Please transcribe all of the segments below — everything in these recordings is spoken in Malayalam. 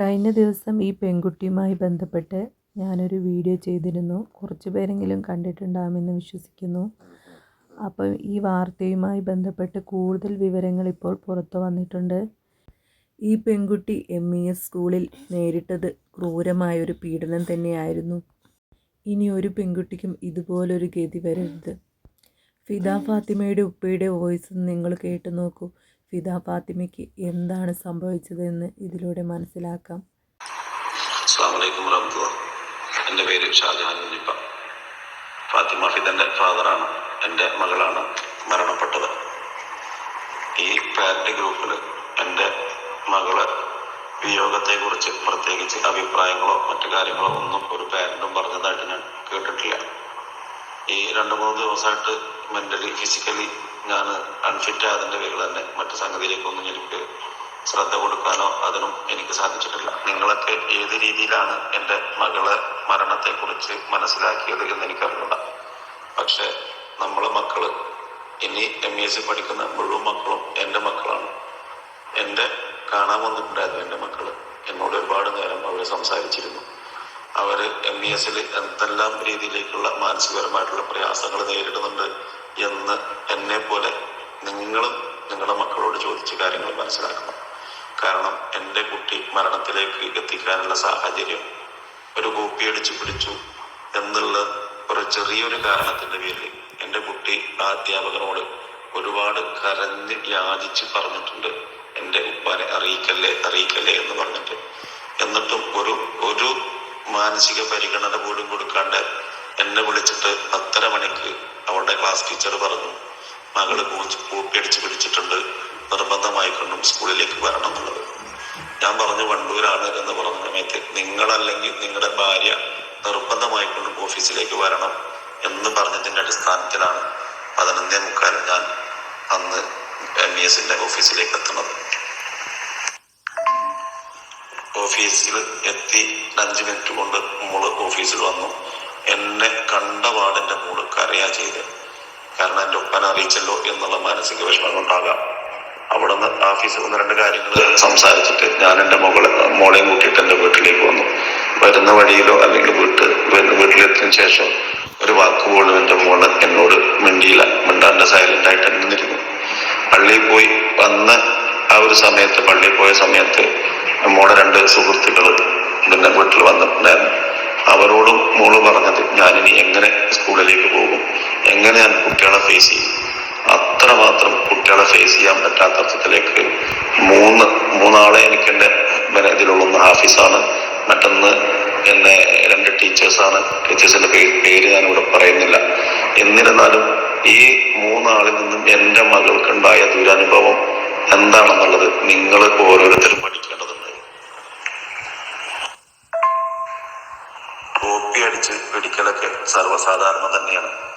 കഴിഞ്ഞ ദിവസം ഈ പെൺകുട്ടിയുമായി ബന്ധപ്പെട്ട് ഞാനൊരു വീഡിയോ ചെയ്തിരുന്നു. കുറച്ച് പേരെങ്കിലും കണ്ടിട്ടുണ്ടാകുമെന്ന് വിശ്വസിക്കുന്നു. അപ്പം ഈ വാർത്തയുമായി ബന്ധപ്പെട്ട് കൂടുതൽ വിവരങ്ങൾ ഇപ്പോൾ പുറത്തു വന്നിട്ടുണ്ട്. ഈ പെൺകുട്ടി എം ഇ എസ് സ്കൂളിൽ നേരിട്ടത് ക്രൂരമായൊരു പീഡനം തന്നെയായിരുന്നു. ഇനി ഒരു പെൺകുട്ടിക്കും ഇതുപോലൊരു ഗതി വരരുത്. ഫിദ ഫാത്തിമയുടെ ഉപ്പയുടെ വോയിസ് നിങ്ങൾ കേട്ടു നോക്കൂ. ഫിദ ഫാത്തിമയ്ക്ക് എന്താണ് സംഭവിച്ചതെന്ന് ഇതിലൂടെ മനസ്സിലാക്കാം. എന്റെ പേര് ഷാജഹാൻ കുഞ്ഞിപ്പ ഫാത്തിമ ഫിദന്റെ ഫാദറാണ്. എന്റെ മകളാണ് മരണപ്പെട്ടത്. ഈ പാരന്റ് ഗ്രൂപ്പിൽ എന്റെ മകൾ വിയോഗത്തെക്കുറിച്ച് പ്രത്യേകിച്ച് അഭിപ്രായങ്ങളോ മറ്റു കാര്യങ്ങളോ ഒന്നും ഒരു പാരന്റും പറഞ്ഞതായിട്ട് ഞാൻ കേട്ടിട്ടില്ല. ഈ രണ്ട് മൂന്ന് ദിവസമായിട്ട് മെന്റലി ഫിസിക്കലി ഞാൻ അൺഫിറ്റ് ആയതിന്റെ പേരിൽ തന്നെ മറ്റു സംഗതിയിലേക്കൊന്നും എനിക്ക് ശ്രദ്ധ കൊടുക്കാനോ അതിനും എനിക്ക് സാധിച്ചിട്ടില്ല. നിങ്ങളൊക്കെ ഏത് രീതിയിലാണ് എന്റെ മകളെ മരണത്തെക്കുറിച്ച് മനസ്സിലാക്കിയത് എന്ന് എനിക്കറിയില്ല പക്ഷെ നമ്മളെ മക്കൾ ഇനി എം എസ് സി പഠിക്കുന്ന മുഴുവൻ മക്കളും എന്റെ മക്കളാണ്. എന്റെ കാണാൻ വന്നിട്ടുണ്ടായിരുന്നു എന്റെ മക്കൾ. എന്നോട് ഒരുപാട് നേരം അവർ സംസാരിച്ചിരുന്നു. അവർ എം ഇ എസിൽ എന്തെല്ലാം രീതിയിലേക്കുള്ള മാനസികപരമായിട്ടുള്ള പ്രയാസങ്ങൾ നേരിടുന്നുണ്ട് എന്ന് എന്നെ പോലെ നിങ്ങളും നിങ്ങളുടെ മക്കളോട് ചോദിച്ച കാര്യങ്ങൾ മനസ്സിലാക്കണം. കാരണം എന്റെ കുട്ടി മരണത്തിലേക്ക് എത്തിക്കാനുള്ള സാഹചര്യം ഒരു കോപ്പി അടിച്ചു പിടിച്ചു എന്നുള്ള ഒരു ചെറിയൊരു കാരണത്തിന്റെ പേരിൽ എന്റെ കുട്ടി ആ അധ്യാപകനോട് ഒരുപാട് കരഞ്ഞ് യാചിച്ച് പറഞ്ഞിട്ടുണ്ട് എന്റെ ഉപ്പാനെ അറിയിക്കല്ലേ അറിയിക്കല്ലേ എന്ന് പറഞ്ഞിട്ട്. എന്നിട്ടും ഒരു ഒരു മാനസിക പരിഗണന പോലും കൊടുക്കാണ്ട് എന്നെ വിളിച്ചിട്ട് പത്തര മണിക്ക് ക്ലാസ് ടീച്ചർ പറഞ്ഞു മകൾ കൂട്ടിയടിച്ച് പിടിച്ചിട്ടുണ്ട്. നിർബന്ധമായി കണ്ടും സ്കൂളിലേക്ക് വരണം എന്നുള്ളത്. ഞാൻ പറഞ്ഞു വണ്ടൂരാണ് എന്ന് പറഞ്ഞ സമയത്ത് നിങ്ങളല്ലെങ്കിൽ നിങ്ങളുടെ ഭാര്യ നിർബന്ധമായി കൊണ്ടും ഓഫീസിലേക്ക് വരണം എന്ന് പറഞ്ഞതിന്റെ അടിസ്ഥാനത്തിലാണ് പതിനൊന്നേ മുക്കാൽ ഞാൻ അന്ന് എം ഇ എസിന്റെ ഓഫീസിലേക്ക് എത്തുന്നത്. ഓഫീസിൽ എത്തി അഞ്ച് മിനിറ്റ് കൊണ്ട് മോൾ ഓഫീസിൽ വന്നു. എന്നെ കണ്ട പാടെന്റെ മോൾ കരയാ ചെയ്ത്. കാരണം എന്റെ ഒപ്പന അറിയിച്ചല്ലോ എന്നുള്ള മാനസിക വിഷമം ഉണ്ടാകാം. അവിടെ നിന്ന് ഓഫീസിൽ ഒന്ന് രണ്ട് കാര്യങ്ങൾ സംസാരിച്ചിട്ട് ഞാൻ എന്റെ മകളെ മോളെയും കൂട്ടിയിട്ട് എന്റെ വീട്ടിലേക്ക് വന്നു. വരുന്ന വഴിയിലോ അല്ലെങ്കിൽ വീട്ട് വീട്ടിലെത്തിയതിനു ശേഷം ഒരു വാക്ക് പോലും എന്റെ മോൾ എന്നോട് മിണ്ടിയില്ല. മിണ്ടാന്റെ സൈലന്റ് ആയിട്ട് നിന്നിരുന്നു. പള്ളിയിൽ പോയി വന്ന ആ ഒരു സമയത്ത് പള്ളിയിൽ പോയ സമയത്ത് മോളെ രണ്ട് സുഹൃത്തുക്കൾ പിന്നെ വീട്ടിൽ വന്നിട്ടുണ്ടായിരുന്നു. അവരോടും മോൾ പറഞ്ഞത് ഞാനിനി എങ്ങനെ സ്കൂളിലേക്ക് പോകും? എങ്ങനെ ഞാൻ കുട്ടികളെ ഫേസ് ചെയ്യും അത്രമാത്രം കുട്ടികളെ ഫേസ് ചെയ്യാൻ പറ്റാത്ത അർത്ഥത്തിലേക്ക് മൂന്ന് മൂന്നാളെ എനിക്ക് എന്റെ ഇതിലുള്ളൊന്ന് ഇതിലുള്ള ഹാഫീസാണ്. മറ്റൊന്ന് എന്നെ രണ്ട് ടീച്ചേഴ്സാണ്. ടീച്ചേഴ്സിന്റെ പേര് പേര് ഞാൻ ഇവിടെ പറയുന്നില്ല. എന്നിരുന്നാലും ഈ മൂന്നാളിൽ നിന്നും എന്റെ മകൾക്കുണ്ടായ ദുരനുഭവം എന്താണെന്നുള്ളത് നിങ്ങൾ ഓരോരുത്തരും പഠിക്കേണ്ടതുണ്ട്. കോപ്പി അടിച്ച് പിടിക്കലൊക്കെ സർവസാധാരണ തന്നെയാണ്.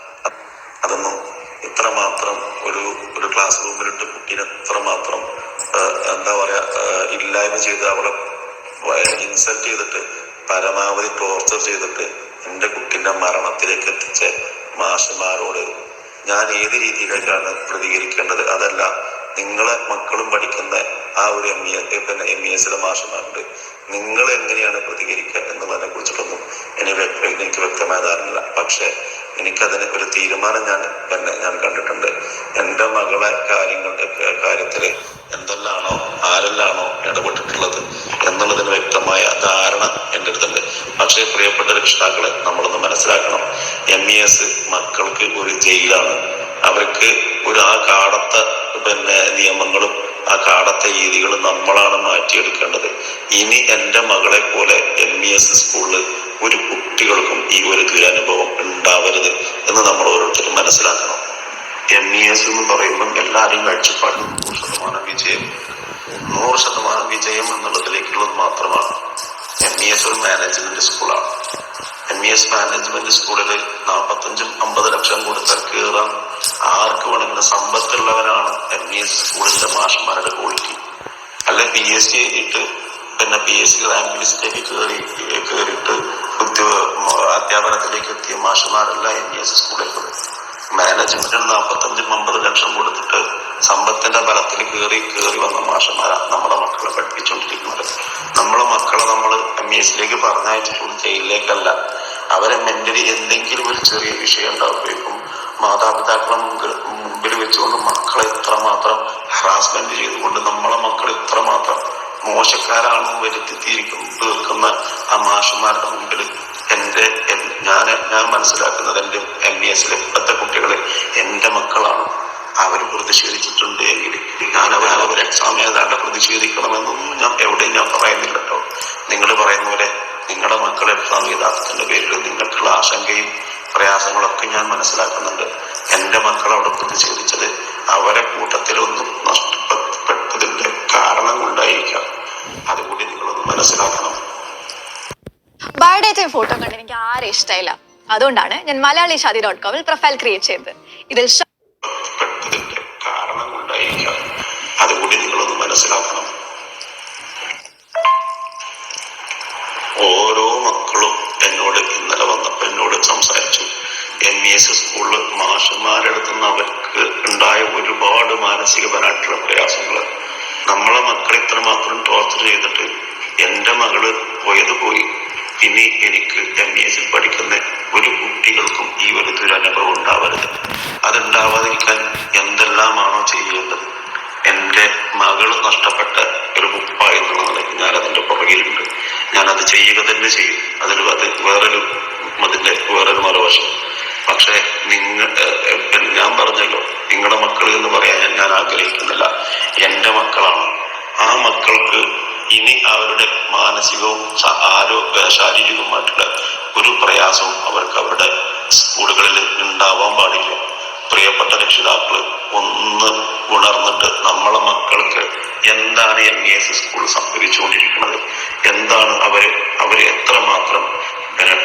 ഇത്രമാത്രം ഒരു ഒരു ക്ലാസ് റൂമിലിട്ട് കുട്ടീനെ ഇത്രമാത്രം എന്താ പറയാ ഇല്ലായ്മ ചെയ്ത് അവളെ ഇൻസൾട്ട് ചെയ്തിട്ട് പരമാവധി ടോർച്ചർ ചെയ്തിട്ട് എന്റെ കുട്ടിന്റെ മരണത്തിലേക്ക് എത്തിച്ച മാഷന്മാരോട് ഞാൻ ഏത് രീതിയിലേക്കാണ് പ്രതികരിക്കേണ്ടത്? അതല്ല നിങ്ങളെ മക്കളും പഠിക്കുന്ന ആ ഒരു എം ഇ പിന്നെ എം ഇ എസിലെ മാഷന്മാരുണ്ട്. നിങ്ങൾ എങ്ങനെയാണ് പ്രതികരിക്കുക എന്നുള്ളതിനെ കുറിച്ചിട്ടൊന്നും എനിക്ക് എനിക്ക് വ്യക്തമായ ധാരണയില്ല. പക്ഷെ എനിക്കതിന് ഒരു തീരുമാനം ഞാൻ തന്നെ ഞാൻ കണ്ടിട്ടുണ്ട്. എന്റെ മകളെ കാര്യങ്ങളുടെ കാര്യത്തിൽ എന്തെല്ലാണോ ആരെല്ലാണോ ഇടപെട്ടിട്ടുള്ളത് എന്നുള്ളതിന് വ്യക്തമായ ധാരണ എന്റെ അടുത്തുണ്ട്. പക്ഷേ പ്രിയപ്പെട്ട രക്ഷിതാക്കളെ നമ്മളൊന്ന് മനസ്സിലാക്കണം. എം ഇ എസ് മക്കൾക്ക് ഒരു ജയിലാണ്. അവർക്ക് ഒരു ആ കാടത്ത പിന്നെ നിയമങ്ങളും ആ കാടത്തെ രീതികളും നമ്മളാണ് മാറ്റിയെടുക്കേണ്ടത്. ഇനി എന്റെ മകളെ പോലെ എം ഇ എസ് സ്കൂളിൽ ഒരു കുട്ടികൾക്കും ഈ ഒരു ദുരനുഭവം ഉണ്ടാവരുത് എന്ന് നമ്മൾ ഓരോരുത്തരും മനസ്സിലാക്കണം. എം ഇ എസ് എന്ന് പറയുമ്പോൾ എല്ലാവരും കാഴ്ചപ്പാട് നൂറ് ശതമാനം വിജയം. നൂറ് ശതമാനം വിജയം എന്നുള്ളതിലേക്കുള്ളത് മാത്രമാണ്. എം ഇ എസ് ഒരു മാനേജ്മെന്റ് സ്കൂളാണ് എം ഇ എസ് മാനേജ്മെന്റ് സ്കൂളിൽ നാൽപ്പത്തഞ്ചും അമ്പത് ലക്ഷം കൊടുത്താൽ കയറാം ആർക്ക് വേണമെങ്കിലും സമ്പത്തുള്ളവരാണ് എം ഇ എസ് സ്കൂളിന്റെ മാഷന്മാരുടെ ക്വാളിറ്റി അല്ലെ പി എസ് സി എഴുതിയിട്ട് പിന്നെ പി എസ് സി റാങ്ക് ലിസ്റ്റിലേക്ക് കയറി കയറിയിട്ട് അധ്യാപനത്തിലേക്ക് എത്തിയ മാഷന്മാരല്ല എൻ എസ് സ്കൂളുകൾ മാനേജ്മെന്റിന് നാൽപ്പത്തഞ്ചും അമ്പത് ലക്ഷം കൊടുത്തിട്ട് സമ്പത്തിന്റെ ബലത്തിൽ കയറി കയറി വന്ന മാഷന്മാരാണ് നമ്മുടെ മക്കളെ പഠിപ്പിച്ചുകൊണ്ടിരിക്കുന്നത്. നമ്മളെ മക്കളെ നമ്മൾ എം എസിലേക്ക് പറഞ്ഞയച്ചിട്ടുള്ള ജയിലിലേക്കല്ല. അവരെ മെന്റലി എന്തെങ്കിലും ഒരു ചെറിയ വിഷയം ഉണ്ടാവുമ്പോഴേക്കും മാതാപിതാക്കളെ മുമ്പിൽ മുമ്പിൽ വെച്ചുകൊണ്ട് മക്കളെ ഇത്രമാത്രം ഹറാസ്മെന്റ് ചെയ്തുകൊണ്ട് നമ്മളെ മക്കൾ ഇത്രമാത്രം മോശക്കാരാണെന്ന് വരുത്തി തീർക്കുന്ന ആ മാഷന്മാരുടെ മുമ്പിൽ എന്റെ ഞാൻ ഞാൻ മനസ്സിലാക്കുന്നത് എന്റെ എം ഇ എസിലെ ഇപ്പോഴത്തെ കുട്ടികളെ എന്റെ മക്കളാണ്. അവർ പ്രതിഷേധിച്ചിട്ടുണ്ട് എങ്കിൽ ഞാൻ അവർ അവർ എക്സാം ഏതാണ്ട് പ്രതിഷേധിക്കണമെന്നൊന്നും ഞാൻ എവിടെയും ഞാൻ പറയുന്നില്ല കേട്ടോ. നിങ്ങൾ പറയുന്ന പോലെ നിങ്ങളുടെ മക്കൾ എക്സാം എഴുതാത്തതിന്റെ പേരിൽ നിങ്ങൾക്കുള്ള ആശങ്കയും പ്രയാസങ്ങളൊക്കെ ഞാൻ മനസ്സിലാക്കുന്നുണ്ട്. എന്റെ മക്കൾ അവിടെ പ്രതിഷേധിച്ചത് അവരെ കൂട്ടത്തിലൊന്നും നഷ്ടപ്പെട്ടതിന്റെ കാരണം കൊണ്ടായിരിക്കാം അതുകൂടി നിങ്ങളൊന്ന് മനസ്സിലാക്കണം. ബയോഡേറ്റയും ഫോട്ടോ കണ്ട് എനിക്ക് ആരെ ഇഷ്ടമില്ല അതുകൊണ്ടാണ് ഞാൻ മലയാളി ഷാദി ഡോട്ട് കോമിൽ പ്രൊഫൈൽ ക്രിയേറ്റ് ചെയ്തത്. ഇതിൽ നിങ്ങളൊന്ന് മനസ്സിലാക്കണം. ഓരോ മക്കളും എന്നോട് ഇന്നലെ വന്നപ്പോ എന്നോട് സംസാരിച്ചു. എം ഇ എസ് സ്കൂളിൽ മാഷന്മാരെടുത്ത് നിന്ന് അവർക്ക് ഉണ്ടായ ഒരുപാട് മാനസികപരമായിട്ടുള്ള പ്രയാസങ്ങൾ നമ്മളെ മക്കളെ ഇത്രമാത്രം ടോർച്ചർ ചെയ്തിട്ട് എന്റെ മകൾ പോയത് പോയി. ഇനി എനിക്ക് എം ഇ എസിൽ പഠിക്കുന്ന ഒരു കുട്ടികൾക്കും ഈ ഒരു ദുരനുഭവം ഉണ്ടാവരുത്. അതുണ്ടാവാതിരിക്കാൻ എന്തെല്ലാമാണോ ചെയ്യേണ്ടത്? എന്റെ മകൾ നഷ്ടപ്പെട്ട ഒരു ബുപ്പ എന്നുള്ള നിലയ്ക്ക് ഞാൻ അതിന്റെ പുറകിലുണ്ട്. ഞാൻ അത് ചെയ്യുക തന്നെ ചെയ്യും. അതിൽ അത് വേറൊരു അതിന്റെ വേറൊരു മറുവശം. പക്ഷെ നിങ്ങൾ ഞാൻ പറഞ്ഞല്ലോ നിങ്ങളുടെ മക്കൾ എന്ന് പറയാൻ ഞാൻ ആഗ്രഹിക്കുന്നില്ല. എന്റെ മക്കളാണ്. ആ മക്കൾക്ക് ഇനി അവരുടെ മാനസികവും ആരോ ശാരീരികവുമായിട്ടുള്ള ഒരു പ്രയാസവും അവർക്ക് അവരുടെ സ്കൂളുകളിൽ ഉണ്ടാവാൻ പാടില്ല. പ്രിയപ്പെട്ട രക്ഷിതാക്കൾ ഒന്ന് ഉണർന്നിട്ട് നമ്മളെ മക്കൾക്ക് എന്താണ് എം എസ് സ്കൂൾ സംഭവിച്ചുകൊണ്ടിരിക്കുന്നത്? എന്താണ് അവർ അവർ എത്രമാത്രം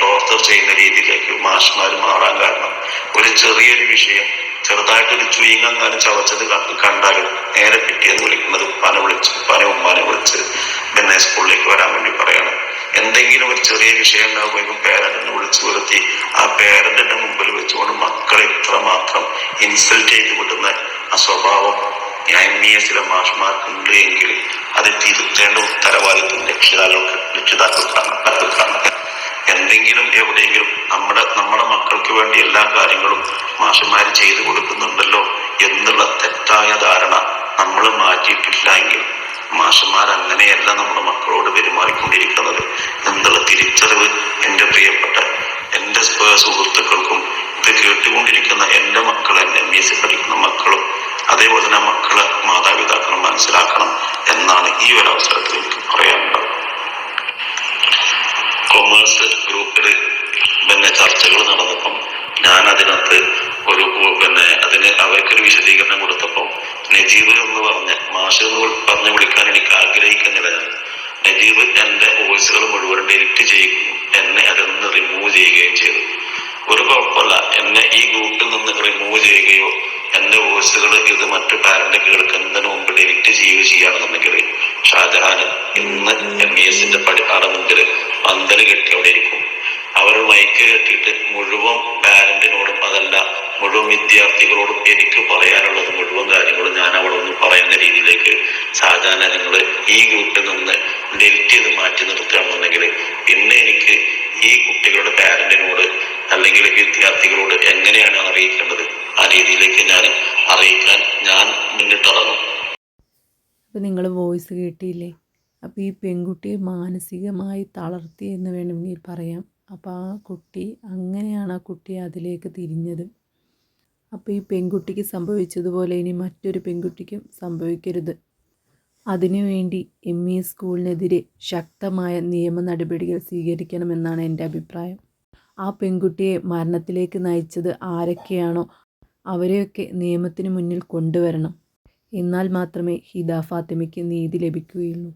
ടോർച്ചർ ചെയ്യുന്ന രീതിയിലേക്ക് മാഷ്മാർ മാറാൻ കാരണം? ഒരു ചെറിയൊരു വിഷയം ചെറുതായിട്ടൊരു ചുയിങ്ങാനും ചവച്ചത് കണ്ട് കണ്ടാലും നേരെ പിറ്റേന്ന് വിളിക്കുന്നത് ഉപ്പാനെ വിളിച്ച് ഉപ്പാനെ ഉമ്മാനെ വിളിച്ച് പിന്നെ സ്കൂളിലേക്ക് വരാൻ വേണ്ടി പറയണം. എന്തെങ്കിലും ഒരു ചെറിയ വിഷയം ഉണ്ടാകുമ്പോഴേക്കും പേരന്റിനെ വിളിച്ചു വരുത്തി ആ പേരന്റിന്റെ മുമ്പിൽ വെച്ചുകൊണ്ട് മക്കളെ ഇത്രമാത്രം ഇൻസൾട്ട് ചെയ്ത് വിടുന്ന ആ സ്വഭാവം എം ഇ എസിലെ എങ്കിൽ അത് തിരുത്തേണ്ട ഉത്തരവാദിത്വം രക്ഷിതാക്കൾക്ക് രക്ഷിതാക്കൾക്കാണ് എന്തെങ്കിലും എവിടെയെങ്കിലും നമ്മുടെ നമ്മുടെ മക്കൾക്ക് വേണ്ടി എല്ലാ കാര്യങ്ങളും മാഷന്മാർ ചെയ്തു കൊടുക്കുന്നുണ്ടല്ലോ എന്നുള്ള തെറ്റായ ധാരണ നമ്മൾ മാറ്റിയിട്ടില്ല എങ്കിൽ മാഷന്മാർ അങ്ങനെയല്ല നമ്മുടെ മക്കളോട് പെരുമാറിക്കൊണ്ടിരിക്കുന്നത്. എന്നുള്ള തിരിച്ചറിവ് എന്റെ പ്രിയപ്പെട്ട എന്റെ സുഹൃത്തുക്കൾക്കും ഇത് കേട്ടുകൊണ്ടിരിക്കുന്ന എന്റെ മക്കൾ എന്റെ എം എസ് സി പഠിക്കുന്ന മക്കളും അതേപോലെ തന്നെ മക്കളെ മാതാപിതാക്കളും മനസ്സിലാക്കണം എന്നാണ് ഈ ഒരു അവസരത്തിൽ എനിക്ക് പറയാനുള്ളത്. കൊമേഴ്സ് ഗ്രൂപ്പിൽ പിന്നെ ചർച്ചകൾ നടന്നപ്പം ഞാൻ അതിനകത്ത് ഒരു പിന്നെ അതിന് അവർക്കൊരു വിശദീകരണം കൊടുത്തപ്പം നജീബ് എന്ന് പറഞ്ഞ മാഷ് എന്ന് പറഞ്ഞു വിളിക്കാൻ എനിക്ക് ആഗ്രഹിക്കുന്നില്ല ഞാൻ. നജീബ് എന്റെ വോയിസുകൾ മുഴുവൻ ഡിലിറ്റ് ചെയ്യുകയും എന്നെ അതിൽ റിമൂവ് ചെയ്യുകയും ചെയ്തു. ഒരു കുഴപ്പമില്ല. എന്നെ ഈ ഗ്രൂപ്പിൽ നിന്ന് റിമൂവ് ചെയ്യുകയോ എന്റെ വോയിസുകൾ ഇത് മറ്റു പാരന്റ് കേൾക്കുന്നതിന് മുമ്പ് ഡിലിറ്റ് ചെയ്യുകയോ ചെയ്യുകയാണെന്നുണ്ടെങ്കിൽ ഷാജഹാൻ ഇന്ന് എം ഇ എസിന്റെ പഠിപ്പാടമെങ്കിൽ പന്തൽ കെട്ടി അവിടെ ഇരിക്കും. അവർ മൈക്ക് കെട്ടിയിട്ട് മുഴുവൻ പാരന്റിനോടും അതല്ല മുഴുവൻ വിദ്യാർത്ഥികളോടും എനിക്ക് പറയാനുള്ളത് മുഴുവൻ കാര്യങ്ങളും ഞാൻ അവിടെ ഒന്ന് പറയുന്ന രീതിയിലേക്ക് സാധാരണ നിങ്ങൾ ഈ ഗ്രൂപ്പിൽ നിന്ന് ഡെലിറ്റ് ചെയ്ത് മാറ്റി നിർത്തുകയാണെന്നുണ്ടെങ്കിൽ പിന്നെ എനിക്ക് ഈ കുട്ടികളുടെ പാരന്റിനോട് അല്ലെങ്കിൽ വിദ്യാർത്ഥികളോട് എങ്ങനെയാണ് അറിയിക്കേണ്ടത്? ആ രീതിയിലേക്ക് ഞാൻ അറിയിക്കാൻ ഞാൻ മുന്നിട്ടിറങ്ങും. നിങ്ങൾ വോയിസ് കേട്ടില്ലേ? അപ്പോൾ ഈ പെൺകുട്ടിയെ മാനസികമായി തളർത്തി എന്ന് വേണമെങ്കിൽ പറയാം. അപ്പോൾ ആ കുട്ടി അങ്ങനെയാണ് ആ കുട്ടി അതിലേക്ക് തിരിഞ്ഞത്. അപ്പോൾ ഈ പെൺകുട്ടിക്ക് സംഭവിച്ചതുപോലെ ഇനി മറ്റൊരു പെൺകുട്ടിക്കും സംഭവിക്കരുത്. അതിനുവേണ്ടി എം ഇ സ്കൂളിനെതിരെ ശക്തമായ നിയമ നടപടികൾ സ്വീകരിക്കണമെന്നാണ് എന്റെ അഭിപ്രായം. ആ പെൺകുട്ടിയെ മരണത്തിലേക്ക് നയിച്ചത് ആരൊക്കെയാണോ അവരെയൊക്കെ നിയമത്തിന് മുന്നിൽ കൊണ്ടുവരണം. എന്നാൽ മാത്രമേ ഹിദ ഫാത്തിമയ്ക്ക് നീതി ലഭിക്കുകയുള്ളൂ.